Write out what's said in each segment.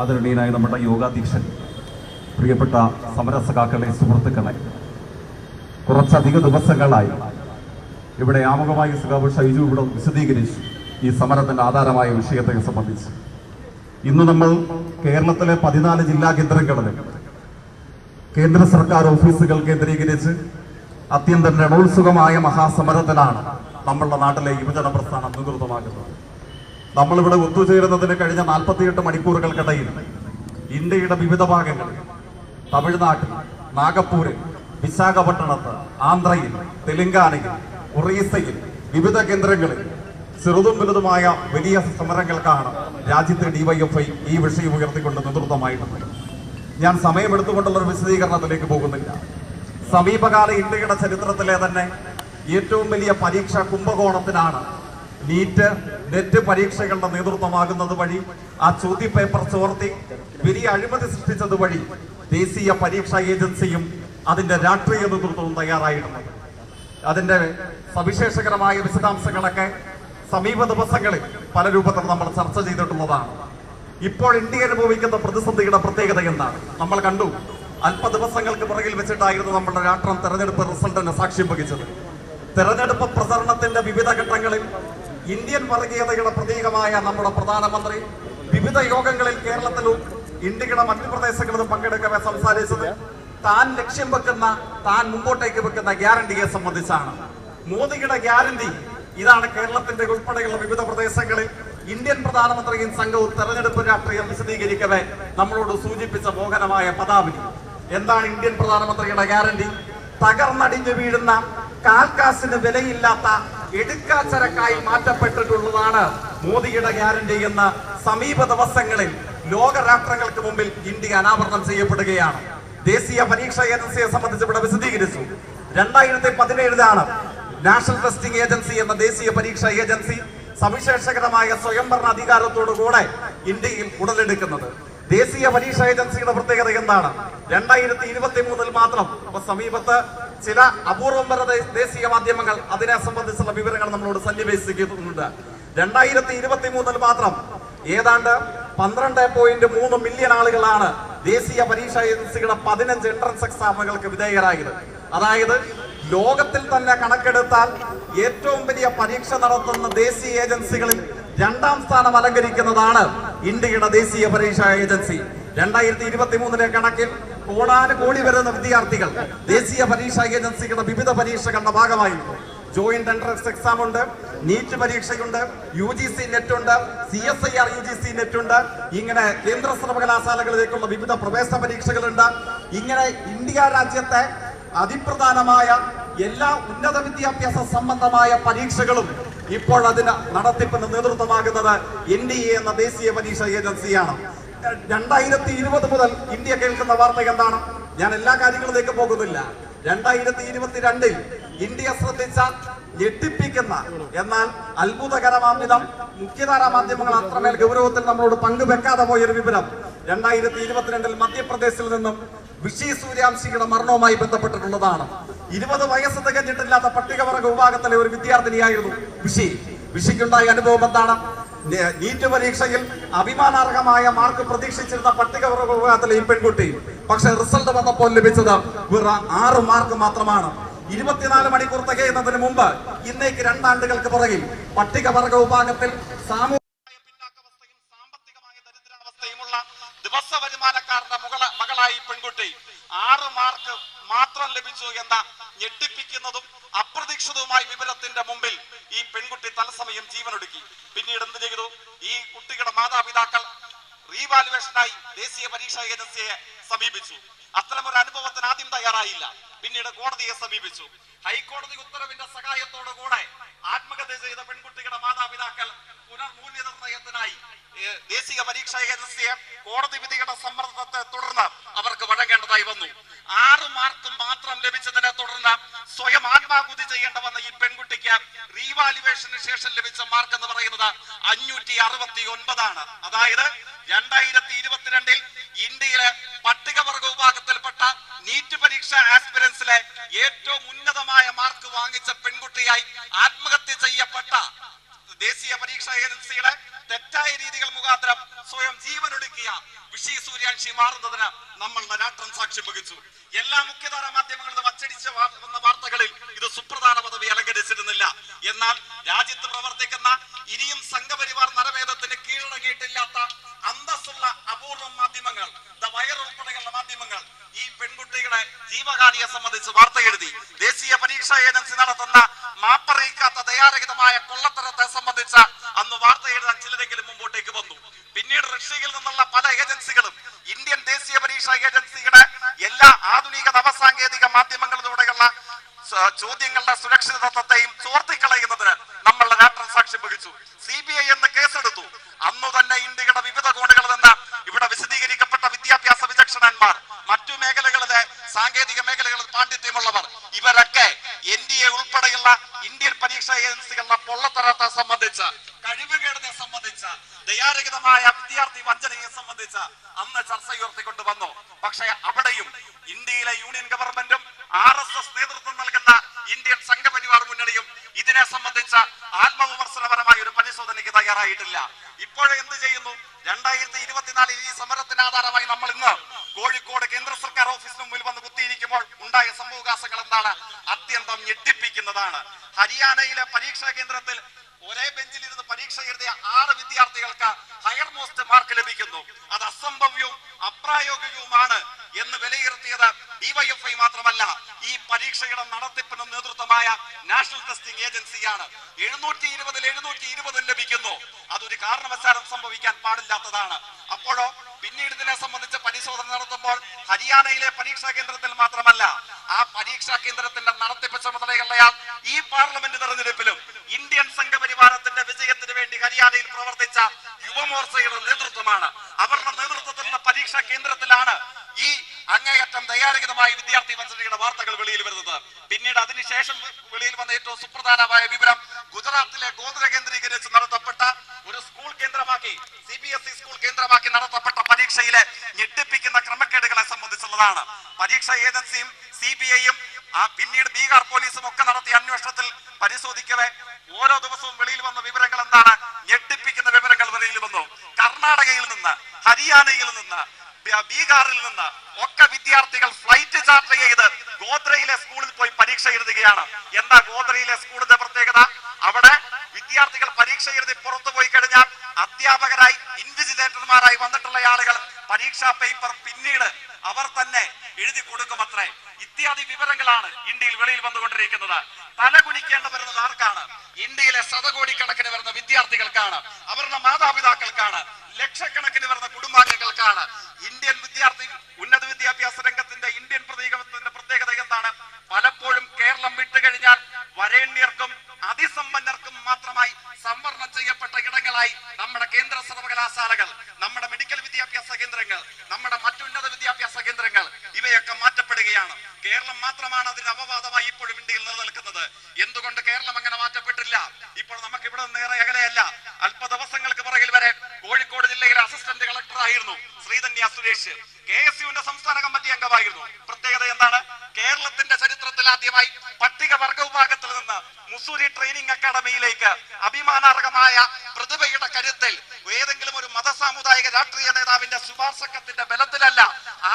ആദരണീയനായ നമ്മുടെ യോഗാധ്യക്ഷൻ പ്രിയപ്പെട്ട സമരസഖാക്കളെ സുഹൃത്തുക്കളെ കുറച്ചധിക ദിവസങ്ങളായി ഇവിടെ ആമുഖമായി സഖാവ് ഷൈജു ഇവിടെ വിശദീകരിച്ചു ഈ സമരത്തിന്റെ ആധാരമായ വിഷയത്തെ സംബന്ധിച്ച്. ഇന്ന് നമ്മൾ കേരളത്തിലെ പതിനാല് ജില്ലാ കേന്ദ്രങ്ങളിൽ കേന്ദ്ര സർക്കാർ ഓഫീസുകൾ കേന്ദ്രീകരിച്ച് അത്യന്തം രണോത്സുകമായ മഹാസമരത്തിലാണ് നമ്മളുടെ നാട്ടിലെ യുവജന പ്രസ്ഥാനം നേതൃത്വമാക്കുന്നത്. നമ്മളിവിടെ ഒത്തുചേരുന്നതിന് കഴിഞ്ഞ നാൽപ്പത്തിയെട്ട് മണിക്കൂറുകൾക്കിടയിൽ ഇന്ത്യയുടെ വിവിധ ഭാഗങ്ങളിൽ തമിഴ്നാട്ടിൽ നാഗപ്പൂരിൽ വിശാഖപട്ടണത്ത് ആന്ധ്രയിൽ തെലങ്കാനയിൽ ഒറീസയിൽ വിവിധ കേന്ദ്രങ്ങളിൽ ചെറുതും വലുതുമായ വലിയ സമരങ്ങൾക്കാണ് രാജ്യത്തെ ഡിവൈഎഫ്ഐ ഈ വിഷയം ഉയർത്തിക്കൊണ്ട് നേതൃത്വമായിട്ടുണ്ട് ഞാൻ സമയമെടുത്തുകൊണ്ടുള്ള ഒരു വിശദീകരണത്തിലേക്ക് പോകുന്നില്ല. സമീപകാല ഇന്ത്യയുടെ ചരിത്രത്തിലെ തന്നെ ഏറ്റവും വലിയ പരീക്ഷ കുംഭകോണത്തിനാണ് നീറ്റ് നെറ്റ് പരീക്ഷകളുടെ നേതൃത്വമാകുന്നത് വഴി ആ ചോദ്യ ചോദ്യപേപ്പർ ചോർത്തി വലിയ അഴിമതി സൃഷ്ടിച്ചത് വഴി ദേശീയ പരീക്ഷാ ഏജൻസിയും അതിന്റെ രാഷ്ട്രീയ നേതൃത്വവും തയ്യാറായിട്ടുണ്ട്. അതിന്റെ സവിശേഷകരമായ വിശദാംശങ്ങളൊക്കെ സമീപ ദിവസങ്ങളിൽ പല രൂപത്തിൽ നമ്മൾ ചർച്ച ചെയ്തിട്ടുള്ളതാണ്. ഇപ്പോൾ ഇന്ത്യ അനുഭവിക്കുന്ന പ്രതിസന്ധിയുടെ പ്രത്യേകത എന്താണ്? നമ്മൾ കണ്ടു അല്പ ദിവസങ്ങൾക്ക് പുറകിൽ വെച്ചിട്ടായിരുന്നു നമ്മുടെ രാഷ്ട്രം തെരഞ്ഞെടുപ്പ് റിസൾട്ടിന് സാക്ഷ്യം വഹിച്ചത്. തെരഞ്ഞെടുപ്പ് പ്രചരണത്തിന്റെ വിവിധ ഘട്ടങ്ങളിൽ ഇന്ത്യൻ വർഗീയതയുടെ പ്രതീകമായ നമ്മുടെ പ്രധാനമന്ത്രി വിവിധ യോഗങ്ങളിൽ കേരളത്തിലും ഇന്ത്യയുടെ മറ്റു പ്രദേശങ്ങളിലും പങ്കെടുക്കവെ സംസാരിച്ചത് താൻ ലക്ഷ്യം വെക്കുന്ന താൻ മുമ്പോട്ടേക്ക് വെക്കുന്ന ഗ്യാരണ്ടിയെ സംബന്ധിച്ചാണ്. മോദിയുടെ ഗ്യാരണ്ടി ഇതാണ് കേരളത്തിന്റെ ഉൾപ്പെടെയുള്ള വിവിധ പ്രദേശങ്ങളിൽ ഇന്ത്യൻ പ്രധാനമന്ത്രിയും സംഘവും തെരഞ്ഞെടുപ്പ് രാഷ്ട്രീയം വിശദീകരിക്കവെ നമ്മളോട് സൂചിപ്പിച്ച മോഹനമായ പദാവലി. എന്താണ് ഇന്ത്യൻ പ്രധാനമന്ത്രിയുടെ ഗ്യാരണ്ടി? തകർന്നടിഞ്ഞു വീഴുന്ന കാൽക്കാസിന് വിലയില്ലാത്ത എടുക്കാച്ചരക്കായി മാറ്റപ്പെട്ടിട്ടുള്ളതാണ് മോദിയുടെ ഗ്യാരണ്ടി എന്ന് സമീപ ദിവസങ്ങളിൽ ലോക രാഷ്ട്രങ്ങൾക്ക് മുമ്പിൽ ഇന്ത്യ അനാവരണം ചെയ്യപ്പെടുകയാണ്. ദേശീയ പരീക്ഷാ ഏജൻസിയെ സംബന്ധിച്ച് ഇവിടെ വിശദീകരിച്ചു. രണ്ടായിരത്തി പതിനേഴിലാണ് നാഷണൽ ടെസ്റ്റിംഗ് ഏജൻസി എന്ന ദേശീയ പരീക്ഷാ ഏജൻസി സവിശേഷകരമായ സ്വയംഭരണ അധികാരത്തോടുകൂടെ ഇന്ത്യയിൽ ഉടലെടുക്കുന്നത്. ദേശീയ പരീക്ഷാ ഏജൻസിയുടെ പ്രത്യേകത എന്താണ്? രണ്ടായിരത്തി ഇരുപത്തി മൂന്നിൽ മാത്രം സമീപത്ത് ചില അപൂർവം വരെ ദേ- ദേശീയ മാധ്യമങ്ങൾ അതിനെ സംബന്ധിച്ചുള്ള വിവരങ്ങൾ നമ്മളോട് സന്നിവേശിക്കുന്നുണ്ട്. രണ്ടായിരത്തി ഇരുപത്തി മൂന്നിൽ മാത്രം ഏതാണ്ട് പന്ത്രണ്ട് പോയിന്റ് മൂന്ന് മില്യൺ ആളുകളാണ് ദേശീയ പരീക്ഷാ ഏജൻസികളുടെ പതിനഞ്ച് എൻട്രൻസ് എക്സാമുകൾക്ക് വിധേയരായത്. അതായത് ലോകത്തിൽ തന്നെ കണക്കെടുത്താൽ ഏറ്റവും വലിയ പരീക്ഷ നടത്തുന്ന ദേശീയ ഏജൻസികളിൽ രണ്ടാം സ്ഥാനം അലങ്കരിക്കുന്നതാണ് ഇന്ത്യയുടെ ദേശീയ പരീക്ഷാ ഏജൻസി. രണ്ടായിരത്തി ഇരുപത്തി മൂന്നിലെ കണക്കിൽ കോടാനുകോടി വരുന്ന വിദ്യാർത്ഥികൾ ദേശീയ പരീക്ഷാ ഏജൻസികളുടെ വിവിധ പരീക്ഷകളുടെ ഭാഗമായിരുന്നു ജോയിന്റ് എൻട്രൻസ് എക്സാം ഉണ്ട് നീറ്റ് പരീക്ഷയുണ്ട് യു ജി സി നെറ്റ് ഉണ്ട് C S I R U G C NET ഉണ്ട്. ഇങ്ങനെ കേന്ദ്ര സർവകലാശാലകളിലേക്കുള്ള വിവിധ പ്രവേശന പരീക്ഷകളുണ്ട്. ഇങ്ങനെ ഇന്ത്യ രാജ്യത്തെ അതിപ്രധാനമായ എല്ലാ ഉന്നത വിദ്യാഭ്യാസ സംബന്ധമായ പരീക്ഷകളും ഇപ്പോൾ അതിന് നടത്തിപ്പിന് നേതൃത്വമാകുന്നത് എൻ ഡി എ എന്ന ദേശീയ പരീക്ഷാ ഏജൻസിയാണ്. രണ്ടായിരത്തി ഇരുപത് മുതൽ ഇന്ത്യ കേൾക്കുന്ന വാർത്ത എന്താണ്? ഞാൻ എല്ലാ കാര്യങ്ങളിലേക്ക് പോകുന്നില്ല. രണ്ടായിരത്തി ഇരുപത്തിരണ്ടിൽ ഇന്ത്യ ശ്രദ്ധിച്ച ഞെട്ടിപ്പിക്കുന്ന എന്നാൽ അത്ഭുതകരമാം വിധം മുഖ്യധാരാ മാധ്യമങ്ങൾ അത്രമേൽ ഗൗരവത്തിൽ നമ്മളോട് പങ്കുവെക്കാതെ പോയൊരു വിവരം രണ്ടായിരത്തി ഇരുപത്തിരണ്ടിൽ മധ്യപ്രദേശിൽ നിന്നും വിഷി സൂര്യാംശിയുടെ മരണവുമായി ബന്ധപ്പെട്ടിട്ടുള്ളതാണ്. ഇരുപത് വയസ്സ് തികഞ്ഞിട്ടില്ലാത്ത പട്ടികവർഗ വിഭാഗത്തിലെ ഒരു വിദ്യാർത്ഥിനിയായിരുന്നു വിഷി. വിഷിക്കുണ്ടായ അനുഭവം എന്താണ്? നീറ്റ് പരീക്ഷയിൽ അഭിമാനാർഹമായ മാർക്ക് പ്രതീക്ഷിച്ചിരുന്ന പട്ടിക വിഭാഗത്തിലെ ഈ പെൺകുട്ടി. പക്ഷെ റിസൾട്ട് വന്നപ്പോൾ ലഭിച്ചത് വെറും ആറ് മാർക്ക് മാത്രമാണ്. ഇരുപത്തിനാല് മണിക്കൂർ തികയുന്നതിന് മുമ്പ് ഇന്നേക്ക് രണ്ടാണ്ടുകൾക്ക് പുറകിൽ പട്ടികവർഗ വിഭാഗത്തിൽ പിന്നാക്കവസ്ഥയും സാമ്പത്തികമായ ദിവസ വരുമാനക്കാരുടെ മകളായി പെൺകുട്ടി. ആറ് മാർക്ക് മാത്രം ലഭിച്ചു എന്ന ഞെട്ടിപ്പിക്കുന്നതും അപ്രതീക്ഷിതവുമായ വിവരത്തിന്റെ മുമ്പിൽ ഈ പെൺകുട്ടി തലസമയം ജീവനൊടുക്കി. പിന്നീട് എന്ത് ചെയ്തു? ഈ കുട്ടിയുടെ മാതാപിതാക്കൾ റീവാലുവേഷനായി ദേശീയ പരീക്ഷാ ഏജൻസിയെ സമീപിച്ചു. അത്തരമൊരു അനുഭവത്തിന് ആദ്യം തയ്യാറായില്ല. പിന്നീട് കോടതിയെ സമീപിച്ചു. ഹൈക്കോടതി ഉത്തരവിന്റെ സഹായത്തോടു കൂടെ ആത്മഹത്യ ചെയ്ത പെൺകുട്ടിയുടെ മാതാപിതാക്കൾ പുനർമൂല്യനിർണയത്തിനായി ദേശീയ പരീക്ഷാ ഏജൻസിയെ കോടതി വിധികളുടെ സമ്മർദ്ദത്തെ തുടർന്ന് അവർക്ക് വഴങ്ങേണ്ടതായി വന്നു. ആറ് മാർക്ക് മാത്രം ലഭിച്ചതിനെ തുടർന്ന് സ്വയം ആത്മാഹുതി ചെയ്യേണ്ട വന്ന ഈ പെൺകുട്ടിക്ക് റീവാലുവേഷന് ശേഷം ലഭിച്ച മാർക്ക് എന്ന് പറയുന്നത് അഞ്ഞൂറ്റി അറുപത്തി ഒൻപതാണ് അതായത് രണ്ടായിരത്തി ഇരുപത്തിരണ്ടിൽ ഇന്ത്യയിലെ പട്ടികവർഗ വിഭാഗത്തിൽപ്പെട്ട നീറ്റ് പരീക്ഷ ആസ്പിരൻസിലെ ഏറ്റവും ഉന്നതമായ മാർക്ക് വാങ്ങിച്ച പെൺകുട്ടിയായി ആത്മഹത്യ ചെയ്യപ്പെട്ട ദേശീയ പരീക്ഷാ ഏജൻസിയുടെ തെറ്റായ രീതികൾ മുഖാന്തരം സ്വയം ജീവനൊടുക്കിയ വിഷി സൂര്യാൻഷി മാറുന്നതിന് നമ്മൾ രാഷ്ട്രം സാക്ഷ്യം വഹിച്ചു. എല്ലാ മുഖ്യധാര മാധ്യമങ്ങളിലും അച്ചടിച്ച വന്ന വാർത്തകളിൽ ഇത് സുപ്രധാന പദവി അലങ്കരിച്ചിരുന്നില്ല. എന്നാൽ രാജ്യത്ത് പ്രവർത്തിക്കുന്ന ഇനിയും സംഘപരിവാർ നരഭേദത്തിന് കീഴടങ്ങിയിട്ടില്ലാത്ത അന്തസ്സുള്ള അപൂർവം മാധ്യമങ്ങൾ ദ വയർ ഉൾപ്പെടെയുള്ള മാധ്യമങ്ങൾ ഈ പെൺകുട്ടികളെ ജീവഹാനിയെ സംബന്ധിച്ച് വാർത്ത എഴുതി ദേശീയ പരീക്ഷാ ഏജൻസി നടത്തുന്ന മാപ്പറിയിക്കാത്ത ദയാരഹിതമായ കൊള്ളത്തരത്തെ സംബന്ധിച്ച് ചിലരെങ്കിലും മുമ്പോട്ടേക്ക് വന്നു. പിന്നീട് റഷ്യയിൽ നിന്നുള്ള പല ഏജൻസികളും ഇന്ത്യൻ ദേശീയ പരീക്ഷാ ഏജൻസിയുടെ എല്ലാ ആധുനിക നവസാങ്കേതിക മാധ്യമങ്ങളിലൂടെയുള്ള ചോദ്യങ്ങളുടെ സുരക്ഷിതത്വത്തെയും ചോർത്തിക്കളയുന്നതിന് നമ്മളുടെ രാഷ്ട്രം സാക്ഷ്യം വഹിച്ചു. സി ബി ഐ എന്ന് കേസെടുത്തു. അന്നു തന്നെ ഇന്ത്യയുടെ വിവിധ കോണുകളിൽ നിന്ന് ഇവിടെ വിശദീകരിക്കപ്പെട്ട വിദ്യാഭ്യാസ വിചക്ഷണന്മാർ മറ്റു മേഖലകളിലെ സാങ്കേതിക മേഖലകളിൽ പാണ്ഡിത്യമുള്ളവർ ഇവരൊക്കെ എൻ ഡി എ ഉൾപ്പെടെയുള്ള ഇന്ത്യൻ പരീക്ഷാ ഏജൻസികളുടെ പൊള്ളത്തരത്തെ സംബന്ധിച്ച് കഴിവുകേടിനെ സംബന്ധിച്ച് ദയാരഹിതമായ വിദ്യാർത്ഥി വഞ്ചനയെ സംബന്ധിച്ച് അന്ന് ചർച്ച ഉയർത്തിക്കൊണ്ട് വന്നു പക്ഷേ അവിടെയും ഇന്ത്യയിലെ യൂണിയൻ ഗവൺമെന്റും ആർ എസ് എസ് നേതൃത്വം നൽകുന്ന ഇന്ത്യൻ സംഘപരിവാർ മുന്നണിയും ഇതിനെ സംബന്ധിച്ച ആത്മവിമർശനപരമായ ഒരു പരിശോധനയ്ക്ക് തയ്യാറായിട്ടില്ല ഇപ്പോഴും എന്ത് ചെയ്യുന്നു രണ്ടായിരത്തി ഇരുപത്തിനാലിൽ ഈ സമരത്തിന് ആധാരമായി നമ്മൾ ഇന്ന് കോഴിക്കോട് കേന്ദ്ര സർക്കാർ ഓഫീസിന് മുമ്പിൽ വന്ന് കുത്തിയിരിക്കുമ്പോൾ ഉണ്ടായ സംഭവകാശങ്ങൾ എന്താണ്? അത്യന്തം ഞെട്ടിപ്പിക്കുന്നതാണ്. ഹരിയാനയിലെ പരീക്ഷാ കേന്ദ്രത്തിൽ ഒരേ ബെഞ്ചിൽ ഇരുന്ന് പരീക്ഷ എഴുതിയ ആറ് വിദ്യാർത്ഥികൾക്ക് ഹയർ മോസ്റ്റ് മാർക്ക് ലഭിക്കുന്നു. അത് അസംഭവ്യവും അപ്രായോഗികവുമാണ് എന്ന് വിലയിരുത്തിയത് ഡിവൈഎഫ്ഐ മാത്രമല്ല ഈ പരീക്ഷയുടെ നടത്തിപ്പിന് നേതൃത്വമായ നാഷണൽ ടെസ്റ്റിംഗ് ഏജൻസിയാണ് എഴുന്നൂറ്റി ഇരുപതിൽ എഴുന്നൂറ്റി ഇരുപതിൽ ലഭിക്കുന്നു. അതൊരു കാരണവശാലും സംഭവിക്കാൻ പാടില്ലാത്തതാണ്. അപ്പോഴോ പിന്നീട് ഇതിനെ സംബന്ധിച്ച് പരിശോധന നടത്തുമ്പോൾ ഹരിയാനയിലെ പരീക്ഷാ കേന്ദ്രത്തിൽ മാത്രമല്ല ആ പരീക്ഷാ കേന്ദ്രത്തിന്റെ നടത്തിപ്പ് ചുമതലയുള്ളയാൾ ഈ പാർലമെന്റ് തെരഞ്ഞെടുപ്പിലും ഇന്ത്യൻ സംഘപരിവാരത്തിന്റെ വിജയത്തിന് വേണ്ടി ഹരിയാനയിൽ പ്രവർത്തിച്ച യുവമോർച്ചയുടെ നേതൃത്വമാണ്. അവരുടെ നേതൃത്വത്തിലുള്ള പരീക്ഷാ കേന്ദ്രത്തിലാണ് ഈ അങ്ങേയറ്റം ദയാരഹിതമായ വിദ്യാർത്ഥി വഞ്ചനയുടെ വാർത്തകൾ വെളിയിൽ വരുന്നത്. പിന്നീട് അതിനുശേഷം വെളിയിൽ വന്ന ഏറ്റവും സുപ്രധാനമായ വിവരം ഗുജറാത്തിലെ ഗോത്ര കേന്ദ്രീകരിച്ച് നടത്തപ്പെട്ട ഒരു സ്കൂൾ കേന്ദ്രമാക്കി C B S E school കേന്ദ്രമാക്കി നടത്തപ്പെട്ട പരീക്ഷയിലെ ഞെട്ടിപ്പിക്കുന്ന ക്രമക്കേടുകളെ സംബന്ധിച്ചുള്ളതാണ്. പരീക്ഷാ ഏജൻസിയും സി ബി ഐയും പിന്നീട് ബീഹാർ പോലീസും ഒക്കെ നടത്തിയ അന്വേഷണത്തിൽ പരിശോധിക്കവേ ഓരോ ദിവസവും വെളിയിൽ വന്ന വിവരങ്ങൾ എന്താണ്? ഞെട്ടിപ്പിക്കുന്ന വിവരങ്ങൾ വെളിയിൽ വന്നു. കർണാടകയിൽ നിന്ന് ഹരിയാനയിൽ നിന്ന് ബീഹാറിൽ നിന്ന് ഒക്കെ വിദ്യാർത്ഥികൾ ഫ്ലൈറ്റ് ചാർട്ടർ ചെയ്ത് ഗോദ്രയിലെ സ്കൂളിൽ പോയി പരീക്ഷ എഴുതുകയാണ്. എന്താ ഗോദ്രയിലെ സ്കൂളിന്റെ പ്രത്യേകത? അവിടെ വിദ്യാർത്ഥികൾ പരീക്ഷ എഴുതി പുറത്തു പോയി കഴിഞ്ഞാൽ അധ്യാപകരായി ഇൻവിജിലേറ്റർമാരായി വന്നിട്ടുള്ള ആളുകൾ പരീക്ഷാ പേപ്പർ പിന്നീട് അവർ തന്നെ എഴുതി കൊടുക്കുമത്രേ ഇത്യാദി വിവരങ്ങളാണ് ഇന്ത്യയിൽ വെളിയിൽ വന്നുകൊണ്ടിരിക്കുന്നത്. തല കുനിക്കേണ്ട വരുന്നത് ആർക്കാണ്? ഇന്ത്യയിലെ ശതകോടിക്കണക്കിന് വരുന്ന വിദ്യാർത്ഥികൾക്കാണ്. അവരുടെ മാതാപിതാക്കൾക്കാണ്. ലക്ഷക്കണക്കിന് വരുന്ന കുടുംബാംഗങ്ങൾക്കാണ്. ഇന്ത്യൻ വിദ്യാർത്ഥി ഉന്നത വിദ്യാഭ്യാസ രംഗത്തിന്റെ ഇന്ത്യൻ പ്രതീകത്തിന്റെ പ്രത്യേകത എന്താണ്? പലപ്പോഴും കേരളം വിട്ടുകഴിഞ്ഞാൽ വരേണ്യർക്കും അതിസമ്പന്നർക്കും മാത്രമായി ചെയ്യപ്പെട്ട ഇടങ്ങളായി നമ്മുടെ കേന്ദ്ര സർവകലാശാലകൾ നമ്മുടെ മെഡിക്കൽ വിദ്യാഭ്യാസ കേന്ദ്രങ്ങൾ നമ്മുടെ മറ്റുന്നത വിദ്യാഭ്യാസ കേന്ദ്രങ്ങൾ ഇവയൊക്കെ മാറ്റപ്പെടുകയാണ്. കേരളം മാത്രമാണ് അതിന് അപവാദമായി ഇപ്പോഴും ഇന്ത്യയിൽ നിലനിൽക്കുന്നത്. എന്തുകൊണ്ട് കേരളം അങ്ങനെ മാറ്റപ്പെട്ടില്ല? ഇപ്പോൾ നമുക്ക് ഇവിടെ നേരെ അകലെയല്ല. അല്പ ദിവസങ്ങൾക്ക് പുറകിൽ വരെ കോഴിക്കോട് ജില്ലയിലെ അസിസ്റ്റന്റ് കളക്ടർ ആയിരുന്നു ശ്രീധന്യ സുരേഷ്. കെ എസ് യുവിന്റെ സംസ്ഥാന കമ്മിറ്റി അംഗമായിരുന്നു. പ്രത്യേകത എന്താണ്? കേരളത്തിന്റെ ചരിത്രത്തിൽ ആദ്യമായി പട്ടികവർഗ വിഭാഗത്തിൽ നിന്ന് മുസൂരി ട്രെയിനിങ് അക്കാദമിയിലേക്ക് അഭിമാനാർഹമായ പ്രതിഭയുടെ കരുത്തിൽ ഏതെങ്കിലും ഒരു മത സാമുദായിക രാഷ്ട്രീയ നേതാവിന്റെ ശുപാർശക്കത്തിന്റെ ബലത്തിലല്ല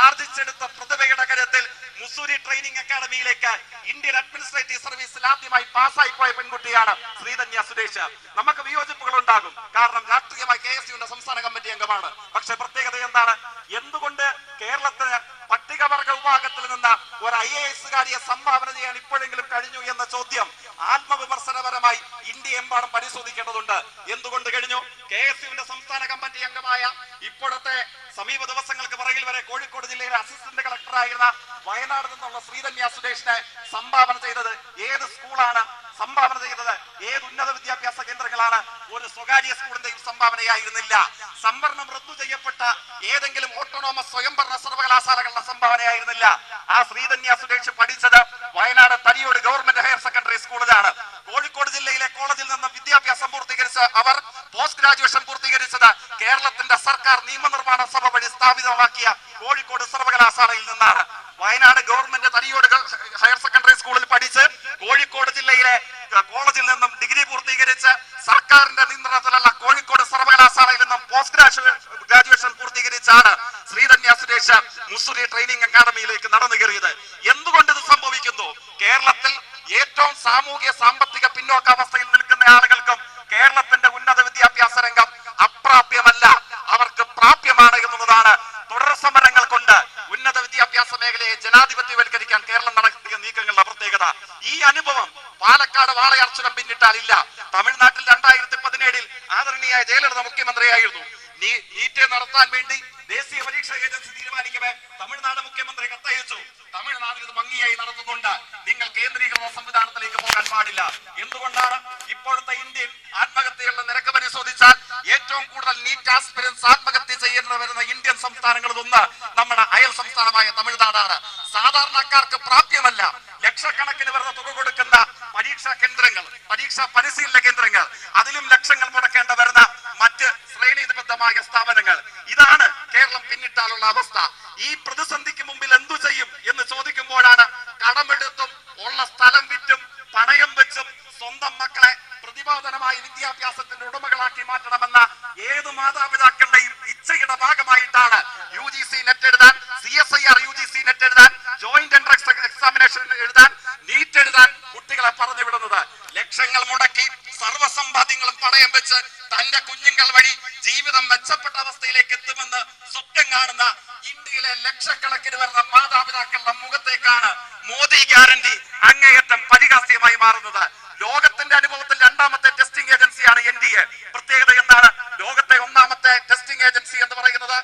ആർജിച്ചെടുത്ത പ്രതിഭയുടെ കരുത്തിൽ മുസൂരി ട്രെയിനിങ് അക്കാദമിയിലേക്ക് ഇന്ത്യൻ അഡ്മിനിസ്ട്രേറ്റീവ് സർവീസിൽ ആദ്യമായി പാസ്സായി പോയ പെൺകുട്ടിയാണ് ശ്രീധന്യ സുരേഷ്. നമുക്ക് വിയോജിപ്പുകൾ ഉണ്ടാകും. കാരണം രാഷ്ട്രീയമായി കെ എസ് സംസ്ഥാന കമ്മിറ്റി അംഗമാണ്. പക്ഷെ പ്രത്യേകത എന്താണ്? എന്തുകൊണ്ട് കേരളത്തിന് വിഭാഗത്തിൽ നിന്ന് ഒരു ഐ എ എസുകാരിയെ സംഭാവന ചെയ്യാൻ ഇപ്പോഴെങ്കിലും കഴിഞ്ഞു എന്ന ചോദ്യം ആത്മവിമർശനപരമായി ഇന്ത്യ എമ്പാടും പരിശോധിക്കേണ്ടതുണ്ട്. എന്തുകൊണ്ട് കഴിഞ്ഞു? കെ എസ് യുവിന്റെ സംസ്ഥാന കമ്മിറ്റി അംഗമായ ഇപ്പോഴത്തെ സമീപ ദിവസങ്ങൾക്ക് പുറകിൽ വരെ കോഴിക്കോട് ജില്ലയിലെ അസിസ്റ്റന്റ് കളക്ടറായിരുന്ന വയനാട് നിന്നുള്ള ശ്രീധന്യ സുരേഷിനെ സംഭാവന ചെയ്തത് ഏത് സ്കൂളാണ്? സംഭാവന ചെയ്തത് ഏത് ഉന്നത വിദ്യാഭ്യാസ കേന്ദ്രങ്ങളാണ് ഒരു സ്വകാര്യ സ്കൂളിന്റെയും സംഭാവനയായിരുന്നില്ല. സംവരണം റദ്ദു ചെയ്യപ്പെട്ട ഏതെങ്കിലും ഓട്ടോണോമസ് സ്വയംഭരണ സർവകലാശാലകളുടെ സംഭാവനയായിരുന്നില്ല. ആ ശ്രീധന്യ സുരേഷ് പഠിച്ചത് Wayanad Thadiyode government higher secondary സ്കൂളിലാണ് കോഴിക്കോട് ജില്ലയിലെ കോളേജിൽ നിന്ന് വിദ്യാഭ്യാസം പൂർത്തീകരിച്ച അവർ പോസ്റ്റ് ഗ്രാജുവേഷൻ പൂർത്തീകരിച്ചത് കേരളത്തിന്റെ സർക്കാർ നിയമനിർമ്മാണ സഭ വഴി സ്ഥാപിതമാക്കിയ കോഴിക്കോട് സർവകലാശാലയിൽ നിന്നാണ്. വയനാട് ഗവൺമെന്റ് തടിയോട് ഹയർ സെക്കൻഡറി സ്കൂളിൽ പഠിച്ച് കോഴിക്കോട് ജില്ലയിലെ കോളേജിൽ നിന്നും ഡിഗ്രി പൂർത്തീകരിച്ച് സർക്കാരിന്റെ നിയന്ത്രണത്തിലുള്ള കോഴിക്കോട് സർവകലാശാലയിൽ നിന്നും പോസ്റ്റ് ഗ്രാജുവേഷൻ ഗ്രാജുവേഷൻ പൂർത്തീകരിച്ചാണ് ശ്രീധന്യ സുരേഷ് മുസുരി ട്രെയിനിങ് അക്കാദമിയിലേക്ക് നടന്നു കയറിയത് എന്തുകൊണ്ട് ഇത് സംഭവിക്കുന്നു? കേരളത്തിൽ ഏറ്റവും സാമൂഹിക സാമ്പത്തിക പിന്നോക്കാവസ്ഥയിൽ നിൽക്കുന്ന ആളുകൾക്കും കേരളത്തിന്റെ ഉന്നത വിദ്യാഭ്യാസ രംഗം അപ്രാപ്യമല്ല അവർക്ക് പ്രാപ്യമാണ് എന്നുള്ളതാണ് തുടർ സമരങ്ങൾ കൊണ്ട് ഉന്നത വിദ്യാഭ്യാസ മേഖലയെ ജനാധിപത്യവൽക്കരിക്കാൻ കേരളം നടത്തിയ നീക്കങ്ങളുടെ പ്രത്യേകത. ഈ അനുഭവം പാലക്കാട് വാളയാർച്ചുരം പിന്നിട്ടാലില്ല. നടത്താൻ വേണ്ടി ദേശീയ പരീക്ഷാ ഏജൻസി തീരുമാനിക്കവേ. തമിഴ്നാട് മുഖ്യമന്ത്രി കത്തയച്ചു. തമിഴ്നാട്ടിൽ ഇത് ഭംഗിയായി നടത്തുന്നുണ്ട് നിങ്ങൾ കേന്ദ്രീകൃത സംവിധാനത്തിലേക്ക് പോകാൻ പാടില്ല. എന്തുകൊണ്ടാണ് ഇപ്പോഴത്തെ ഇന്ത്യൻ ആത്മഹത്യകളുടെ നിരക്ക് പരിശോധിച്ചാൽ ഏറ്റവും കൂടുതൽ നീറ്റ് ആസ്പിരൻസ് ആത്മഹത്യ ചെയ്യേണ്ടി വരുന്ന ഇന്ത്യൻ സംസ്ഥാനങ്ങളിൽ ഒന്ന് നമ്മുടെ അയൽ സംസ്ഥാനമായ തമിഴ്നാടാണ്. സാധാരണക്കാർക്ക് പ്രാപ്യമല്ല. ലക്ഷക്കണക്കിന് വരുന്ന തുക കൊടുക്കുന്ന പരീക്ഷാ കേന്ദ്രങ്ങൾ പരീക്ഷാ പരിശീലന കേന്ദ്രങ്ങൾ. അതിലും ലക്ഷങ്ങൾ മുടക്കേണ്ട വരുന്ന മറ്റ് ശ്രേണീബദ്ധമായ സ്ഥാപനങ്ങൾ. ഇതാണ് കേരളം പിന്നിട്ടാലുള്ള അവസ്ഥ. ഈ പ്രതിസന്ധിക്ക് മുമ്പിൽ എന്തു ചെയ്യും എന്ന് ചോദിക്കുമ്പോഴാണ് കടമെടുത്തും ഉള്ള സ്ഥലം വിറ്റും സ്വന്തം മക്കളെ പ്രതിപാദനമായ വിദ്യാഭ്യാസത്തിന്റെ ഉടമകളാക്കി മാറ്റണമെന്ന ഏത് മാതാപിതാക്കളുടെയും ഇച്ഛയുടെ ഭാഗമായിട്ടാണ് യു ജി സി നെറ്റ് എഴുതാൻ C S I R U G C NET എഴുതാൻ ജോയിന്റ് എൻട്രൻസ് എക്സാമിനേഷൻ എഴുതാൻ നീറ്റ് എഴുതാൻ കുട്ടികളെ പറഞ്ഞു വിടുന്നത്. ലക്ഷങ്ങൾ മുടക്കി സർവസമ്പാദ്യങ്ങളും പണയം വെച്ച് തന്റെ കുഞ്ഞുങ്ങൾ വഴി ജീവിതം മെച്ചപ്പെട്ട അവസ്ഥയിലേക്ക് എത്തുമെന്ന് സ്വപ്നം കാണുന്ന ഇന്ത്യയിലെ ലക്ഷക്കണക്കിന് വരുന്ന മാതാപിതാക്കളുടെ മുഖത്തേക്കാണ് മോദി ഗ്യാരണ്ടി അങ്ങേയറ്റം പരിഹാസ്യമായി മാറുന്നത്. ലോകത്തിന്റെ അനുഭവത്തിൽ രണ്ടാമത്തെ ടെസ്റ്റിംഗ് ഏജൻസിയാണ് എൻ ഡി എ പ്രത്യേകത എന്താണ്? ലോകത്തെ ഒന്നാമത്തെ ടെസ്റ്റിംഗ് ഏജൻസി എന്ന് പറയുന്നത്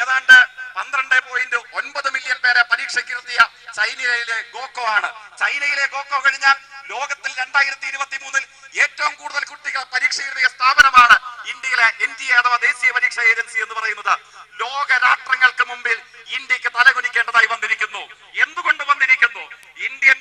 ഏതാണ്ട് പന്ത്രണ്ട് പോയിന്റ് ഒൻപത് മില്യൺ പേരെ പരീക്ഷയ്ക്ക് ഇരുത്തിയ ചൈനയിലെ ഗോക്കോ ആണ്. ചൈനയിലെ ഗോക്കോ കഴിഞ്ഞാൽ ലോകത്തിൽ രണ്ടായിരത്തി ഇരുപത്തി മൂന്നിൽ ഏറ്റവും കൂടുതൽ കുട്ടികൾ പരീക്ഷ എഴുതിയ സ്ഥാപനമാണ് ഇന്ത്യയിലെ എൻ ഡി എ അഥവാ ദേശീയ പരീക്ഷാ ഏജൻസി എന്ന് പറയുന്നത്. ലോക രാഷ്ട്രങ്ങൾക്ക് മുമ്പിൽ ഇന്ത്യയ്ക്ക് തലകുനിക്കേണ്ടതായി വന്നിരിക്കുന്നു എന്തുകൊണ്ട് വന്നിരിക്കുന്നു ഇന്ത്യൻ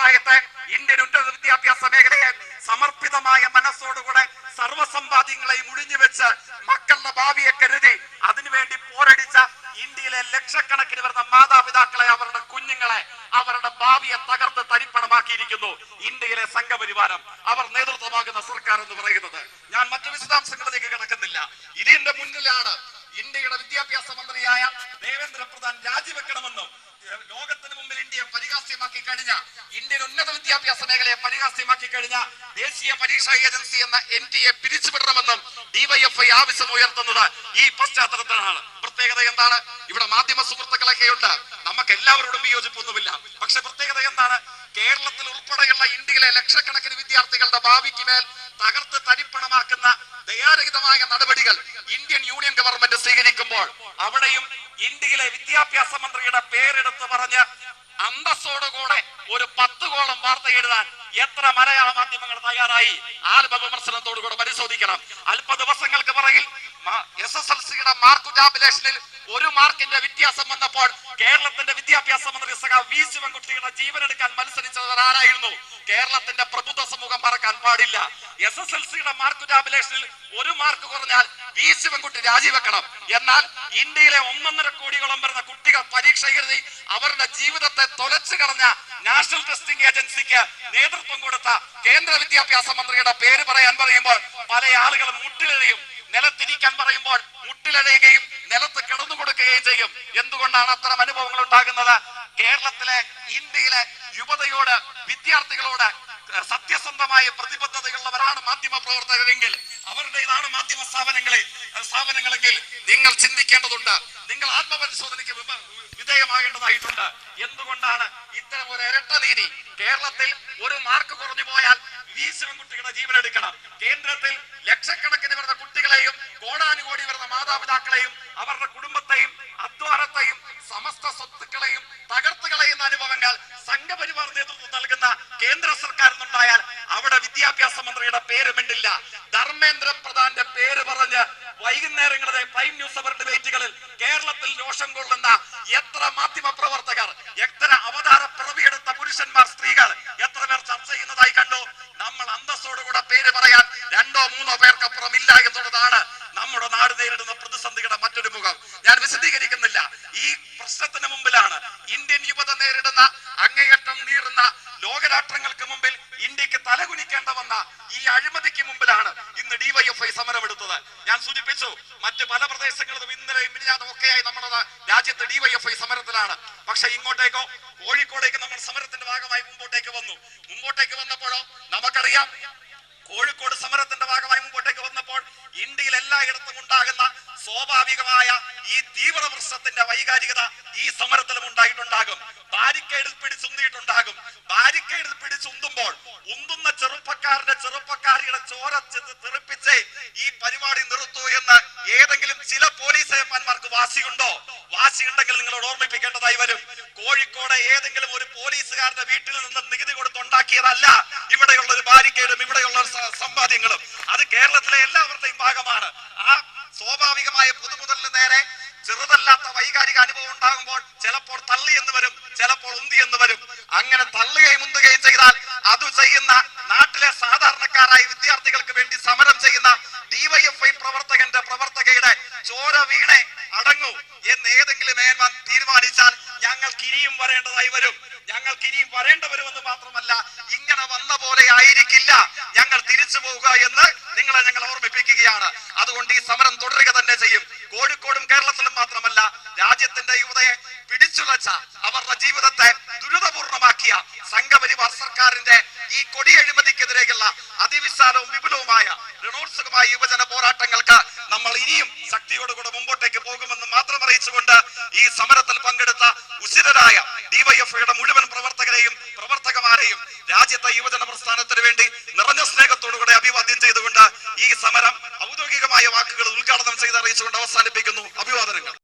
സമ്പ്രദായത്തെ ഇന്ത്യൻ ഉന്നത വിദ്യാഭ്യാസ മേഖലയെ സമർപ്പിതമായ മനസ്സോടുകൂടെ സർവസമ്പാദ്യങ്ങളെ മുഴിഞ്ഞു വെച്ച് മക്കളുടെ ഭാവിയെ കരുതി അതിനുവേണ്ടി പോരടിച്ച ഇന്ത്യയിലെ ലക്ഷക്കണക്കിന് വരുന്ന മാതാപിതാക്കളെ അവരുടെ കുഞ്ഞുങ്ങളെ അവരുടെ ഭാവിയെ തകർത്ത് തരിപ്പണമാക്കിയിരിക്കുന്നു ഇന്ത്യയിലെ സംഘപരിവാരം. അവർ നേതൃത്വമാകുന്ന സർക്കാർ എന്ന് പറയുന്നത്. ഞാൻ മറ്റു വിശദാംശങ്ങളിലേക്ക് കിടക്കുന്നില്ല. ഇതിന്റെ മുന്നിലാണ് ഇന്ത്യയുടെ വിദ്യാഭ്യാസ മന്ത്രിയായ ദേവേന്ദ്ര പ്രധാൻ രാജിവെക്കണമെന്നും പരിഹാസ്യമാക്കി കഴിഞ്ഞ ഇന്ത്യൻ ഉന്നത വിദ്യാഭ്യാസ മേഖലയെ പരിഹാസ്യമാക്കി കഴിഞ്ഞ ദേശീയ പരീക്ഷാ ഏജൻസി എന്ന എൻ ടി എ പിരിച്ചുവിടണമെന്നും ഡിവൈഎഫ്ഐ ആവശ്യം ഉയർത്തുന്നത് ഈ പശ്ചാത്തലത്തിലാണ്. പ്രത്യേകത എന്താണ്? ഇവിടെ മാധ്യമ സുഹൃത്തുക്കളൊക്കെ ഉണ്ട് നമുക്ക് എല്ലാവരോടും വിയോജിപ്പൊന്നുമില്ല. പക്ഷെ പ്രത്യേകത എന്താണ്? കേരളത്തിൽ ഉൾപ്പെടെയുള്ള ഇന്ത്യയിലെ ലക്ഷക്കണക്കിന് വിദ്യാർത്ഥികളുടെ ഭാവിക്ക് മേൽ തകർത്ത് തരിപ്പണമാക്കുന്ന ദയാരഹിതമായ നടപടികൾ ഇന്ത്യൻ യൂണിയൻ ഗവൺമെന്റ് സ്വീകരിക്കുമ്പോൾ അവിടെയും ഇന്ത്യയിലെ വിദ്യാഭ്യാസ മന്ത്രിയുടെ പേരെടുത്ത് പറഞ്ഞ് അന്തസ്സോടുകൂടെ ഒരു പത്ത് കോളം വാർത്ത എഴുതാൻ എത്ര മലയാള മാധ്യമങ്ങൾ തയ്യാറായി? ആൽബ വിമർശനത്തോടുകൂടെ പരിശോധിക്കണം. അല്പ ദിവസങ്ങൾക്ക് പുറകിൽ എസ് എസ് എൽ സിയുടെ മാർക്ക് ടാബുലേഷനിൽ ഒരു മാർക്കിന്റെ വ്യത്യാസം വന്നപ്പോൾ കേരളത്തിന്റെ വിദ്യാഭ്യാസ മന്ത്രി സഖ വി ശിവൻകുട്ടിയുടെ ജീവനെടുക്കാൻ മത്സരിച്ചവർ ആരായിരുന്നു? കേരളത്തിന്റെ പ്രബുദ്ധ സമൂഹം മറക്കാൻ പാടില്ല. എസ് എസ് എൽ സിയുടെ മാർക്ക് ടാബുലേഷനിൽ ഒരു മാർക്ക് കുറഞ്ഞാൽ വി ശിവൻകുട്ടി രാജിവെക്കണം. എന്നാൽ ഇന്ത്യയിലെ ഒന്നൊന്നര കോടിയോളം വരുന്ന കുട്ടികൾ പരീക്ഷ എഴുതി അവരുടെ ജീവിതത്തെ തൊലച്ചു കളഞ്ഞ നാഷണൽ ടെസ്റ്റിംഗ് ഏജൻസിക്ക് നേതൃത്വം കൊടുത്ത കേന്ദ്ര വിദ്യാഭ്യാസ മന്ത്രിയുടെ പേര് പറയാൻ പറയുമ്പോൾ പല ആളുകളും മുട്ടിലെഴുയും നിലത്തിരിക്കാൻ പറയുമ്പോൾ മുട്ടിലഴയുകയും നിലത്ത് കിടന്നു കൊടുക്കുകയും ചെയ്യും. എന്തുകൊണ്ടാണ് അത്തരം അനുഭവങ്ങൾ ഉണ്ടാകുന്നത്? കേരളത്തിലെ ഇന്ത്യയിലെ യുവതയോട് വിദ്യാർത്ഥികളോട് സത്യസന്ധമായ പ്രതിബദ്ധതയുള്ളവരാണ് മാധ്യമ പ്രവർത്തകരെങ്കിൽ അവരുടേതാണ് മാധ്യമ സ്ഥാപനങ്ങളിൽ സ്ഥാപനങ്ങളെങ്കിൽ നിങ്ങൾ ചിന്തിക്കേണ്ടതുണ്ട്. നിങ്ങൾ ആത്മപരിശോധനയ്ക്ക് വിധേയമാകേണ്ടതായിട്ടുണ്ട് എന്തുകൊണ്ടാണ് ഇത്തരം ഒരു ഇരട്ട നീതി കേരളത്തിൽ ഒരു മാർക്ക് കുറഞ്ഞു പോയാൽ വി കുട്ടികളുടെ ജീവൻ എടുക്കണം. കേന്ദ്രത്തിൽ ലക്ഷക്കണക്കിന് വരുന്ന കുട്ടികളെയും കോടാനുകോടി വരുന്ന മാതാപിതാക്കളെയും അവരുടെ കുടുംബത്തെയും അധ്വാനത്തെയും സമസ്ത സ്വത്തുക്കളെയും തകർത്ത് കളയുന്ന അനുഭവങ്ങൾ സംഘപരിവാർ നേതൃത്വം നൽകുന്ന കേന്ദ്ര സർക്കാരിൽ നിന്നുണ്ടായാൽ അവിടെ വിദ്യാഭ്യാസ മന്ത്രിയുടെ പേര് മിണ്ടില്ല. ധർമ്മേന്ദ്ര പ്രധാന്റെ പേര് പറഞ്ഞ് വൈകുന്നേരങ്ങളിലെ പ്രൈം ന്യൂസ് അവർ ഡിബേറ്റുകളിൽ കേരളത്തിൽ രോഷം കൊള്ളുന്ന എത്ര മാധ്യമ പ്രവർത്തകർ എത്ര അവതാര പിറവിയെടുത്ത പുരുഷന്മാർ സ്ത്രീകൾ എത്ര പേർ ചർച്ച ചെയ്യുന്നതായി കണ്ടു? നമ്മൾ അന്തസ്സോടുകൂടെ പേര് പറയാൻ രണ്ടോ മൂന്നോ പേർക്കപ്പുറം ഇല്ല എന്നുള്ളതാണ് നമ്മുടെ നാട് നേരിടുന്ന പ്രതിസന്ധിയുടെ മറ്റൊരു മുഖം. ഞാൻ വിശദീകരിക്കുന്നില്ല. ഈ പ്രശ്നത്തിന് മുമ്പിലാണ് ഇന്ത്യൻ യുവത നേരിടുന്ന അങ്ങേയറ്റം നീറുന്ന ലോകരാഷ്ട്രങ്ങൾക്ക് മുമ്പിൽ ഇന്ത്യയ്ക്ക് തലകുനിക്കേണ്ട വന്ന ഈ അഴിമതിക്ക് മുമ്പിലാണ് ഇന്ന് ഡിവൈഎഫ്ഐ സമരമെടുത്തത്. ഞാൻ സൂചിപ്പിച്ചു മറ്റ് പല പ്രദേശങ്ങളിലും ഇന്നലെ മിനിഞ്ഞാതും ഒക്കെയായി നമ്മുടെ രാജ്യത്ത് ഡിവൈഎഫ്ഐ സമരത്തിലാണ്. പക്ഷെ ഇങ്ങോട്ടേക്കോ കോഴിക്കോടേക്ക് നമ്മൾ സമരത്തിന്റെ ഭാഗമായി മുമ്പോട്ടേക്ക് വന്നു. മുമ്പോട്ടേക്ക് വന്നപ്പോഴോ നമുക്കറിയാം കോഴിക്കോട് സമരത്തിന്റെ ഭാഗമായി മുമ്പോട്ടേക്ക് വന്നപ്പോൾ ഇന്ത്യയിൽ എല്ലായിടത്തും ഉണ്ടാകുന്ന സ്വാഭാവികമായ ഈ തീവ്ര വൈകാരികത ഈ സമരത്തിലും ഉണ്ടായിട്ടുണ്ടാകും. ബാരിക്കേഡിൽ ചെറുപ്പക്കാരിയുടെ ചോര ചെന്ന് തെറിപ്പിച്ച് ഈ പരിപാടി നിർത്തൂ എന്ന് ഏതെങ്കിലും ചില പോലീസ് ഏമാന്മാർക്ക് വാശിയുണ്ടോ? വാശിയുണ്ടെങ്കിൽ നിങ്ങളോട് ഓർമ്മിപ്പിക്കേണ്ടതായി വരും. കോഴിക്കോട് ഏതെങ്കിലും ഒരു പോലീസുകാരന്റെ വീട്ടിൽ നിന്ന് നികുതി കൊടുത്തുണ്ടാക്കിയതല്ല ഇവിടെയുള്ള ഒരു ബാരിക്കേഡും ഇവിടെയുള്ള സമ്പാദ്യങ്ങളും. അത് കേരളത്തിലെ എല്ലാവരുടെയും ഭാഗമാണ്. ആ സ്വാഭാവികമായ പൊതുമുതലിന് നേരെ ചെറുതല്ലാത്ത വൈകാരിക അനുഭവം ഉണ്ടാകുമ്പോൾ ചിലപ്പോൾ തള്ളി എന്ന് വരും ചിലപ്പോൾ ഉന്തി എന്ന് വരും. അങ്ങനെ തള്ളുകയും ഉന്തുകയും ചെയ്താൽ അത് ചെയ്യുന്ന നാട്ടിലെ സാധാരണക്കാരായ വിദ്യാർത്ഥികൾക്ക് വേണ്ടി സമരം ചെയ്യുന്ന ഡിവൈഎഫ്ഐ പ്രവർത്തകന്റെ പ്രവർത്തകയുടെ ചോര വീണെ അടങ്ങൂ എന്ന് ഏതെങ്കിലും മേന്മാൻ തീരുമാനിച്ചാൽ ഞങ്ങൾക്ക് ഇനിയും വരേണ്ടതായി വരും. ഞങ്ങൾക്ക് ഇനിയും വരേണ്ട വരുമെന്ന് മാത്രമല്ല ഇങ്ങനെ വന്ന പോലെ ആയിരിക്കില്ല. ഞങ്ങൾ തിരിച്ചു പോവുക എന്ന് നിങ്ങളെ ഞങ്ങൾ ഓർമ്മിപ്പിക്കുകയാണ്. അതുകൊണ്ട് ഈ സമരം തുടരുക തന്നെ ചെയ്യും. കോഴിക്കോടും കേരളത്തിലും മാത്രമല്ല രാജ്യത്തിന്റെ യുവതയെ പിടിച്ചുലച്ച അവരുടെ ജീവിതത്തെ ദുരിതപൂർണമാക്കിയ സംഘപരിവാർ സർക്കാരിന്റെ ഈ കൊടി അഴിമതിക്കെതിരെയുള്ള അതിവിശാലവും വിപുലവുമായ രണോത്സുകമായ യുവജന പോരാട്ടങ്ങൾക്ക് നമ്മൾ ഇനിയും ശക്തിയോടുകൂടെ മുമ്പോട്ടേക്ക് പോകുമെന്ന് മാത്രം അറിയിച്ചുകൊണ്ട് ഈ സമരത്തിൽ പങ്കെടുത്ത ഉശിരരായ ഡിവൈഎഫ്ഐയുടെ മുഴുവൻ പ്രവർത്തകരെയും പ്രവർത്തകമാരെയും രാജ്യത്തെ യുവജന പ്രസ്ഥാനത്തിന് വേണ്ടി നിറഞ്ഞ സ്നേഹത്തോടുകൂടെ അഭിവാദ്യം ചെയ്തുകൊണ്ട് ഈ സമരം ഔദ്യോഗികമായ വാക്കുകൾ ഉദ്ഘാടനം ചെയ്ത് അറിയിച്ചുകൊണ്ട് അവസാനിപ്പിക്കുന്നു. അഭിവാദനങ്ങൾ.